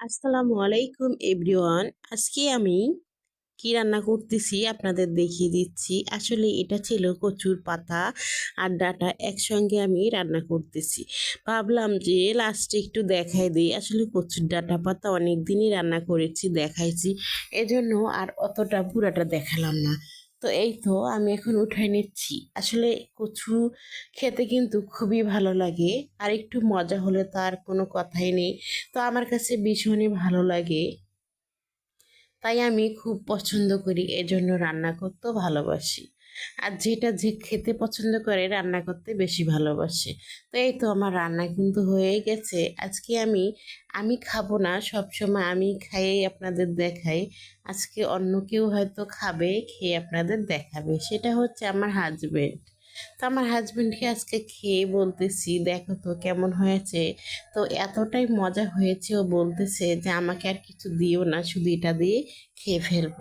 আসসালামু আলাইকুম এভরিওয়ান। আজকে আমি কি রান্না করতেছি আপনাদের দেখিয়ে দিচ্ছি। আসলে এটা ছিল কচুর পাতা আর ডাটা একসঙ্গে আমি রান্না করতেছি। ভাবলাম যে লাস্টে একটু দেখাই দিই। আসলে কচুর ডাটা পাতা অনেক দিনই রান্না করেছি, দেখাইছি। এজন্য আর অতটা পুরাটা দেখালাম না। তো এই তো আমি এখন উঠাই নিচ্ছি। আসলে কচু খেতে কিন্তু খুবই ভালো লাগে। আর একটু মজা হলে তার কোনো কথাই নেই। তো আমার কাছে ভীষণই ভালো লাগে। তাই আমি খুব পছন্দ করি, এজন্য রান্না করতেও ভালোবাসি। আর যেটা যে খেতে পছন্দ করে রান্না করতে বেশি ভালোবাসে। তো এই তো আমার রান্না কিন্তু হয়ে গেছে। আজকে আমি আমি খাব না, সবসময় আমি খাইয়েই আপনাদের দেখাই। আজকে অন্য কেউ হয়তো খাবে, খেয়ে আপনাদের দেখাবে। সেটা হচ্ছে আমার হাজবেন্ড তো আমার হাজবেন্ডকে আজকে খেয়ে বলতেছি, দেখো তো কেমন হয়েছে? তো এতটাই মজা হয়েছে, ও বলতেছে যে, আমাকে আর কিছু দিও না, শুধু এটা দিয়ে খেয়ে ফেলব।